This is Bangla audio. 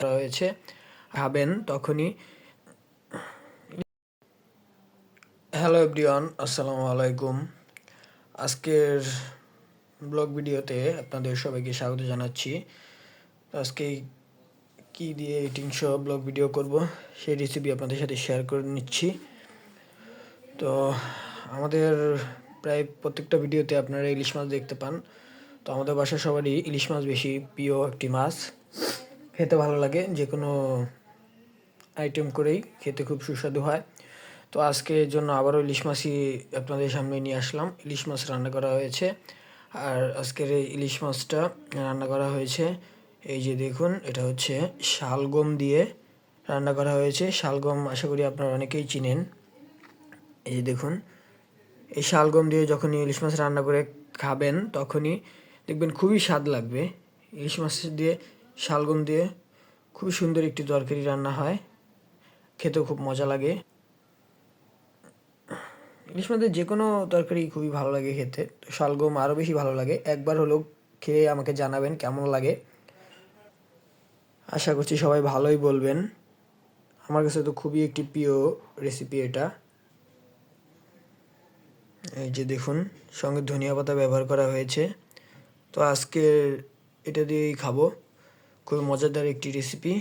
করা হয়েছে তখনই। হ্যালো এভরিওয়ান আসসালামু আলাইকুম। আজকের ব্লগ ভিডিওতে আপনাদের সবাইকে স্বাগত জানাচ্ছি। আজকে কি দিয়ে সহ ব্লগ ভিডিও করব, সেই রেসিপি আপনাদের সাথে শেয়ার করে নিচ্ছি। তো আমাদের প্রায় প্রত্যেকটা ভিডিওতে আপনারা ইলিশ মাছ দেখতে পান। তো আমাদের বাসায় সবারই ইলিশ মাছ বেশি প্রিয় একটি মাছ। খেতে ভালো লাগে যে কোনো আইটেম করেই খেতে খুব সুস্বাদু হয়। তো আজকে জন্য আবারও ইলিশ মাছই আপনাদের সামনে নিয়ে আসলাম। ইলিশ মাছ রান্না করা হয়েছে। আর আজকের এই ইলিশ মাছটা রান্না করা হয়েছে, এই যে দেখুন, এটা হচ্ছে শালগম দিয়ে রান্না করা হয়েছে। শালগম আশা করি আপনারা অনেকেই চিনেন। এই যে দেখুন, এই শালগম দিয়ে যখনই ইলিশ মাছ রান্না করে খাবেন, তখনই দেখবেন খুবই স্বাদ লাগবে। ইলিশ মাছ দিয়ে শালগম দিয়ে খুবই সুন্দর একটি তরকারি রান্না হয়। খেতেও খুব মজা লাগে। ইলিশ মাছের যে কোনো তরকারি খুবই ভালো লাগে খেতে। তো শালগম আরও বেশি ভালো লাগে। একবার হলেও খেয়ে আমাকে জানাবেন কেমন লাগে। আশা করছি সবাই ভালোই বলবেন। আমার কাছে তো খুবই একটি প্রিয় রেসিপি এটা। এই যে দেখুন, সঙ্গে ধনিয়া পাতা ব্যবহার করা হয়েছে। তো আজকে এটা দিয়েই খাব। খুবই মজাদার একটি রেসিপি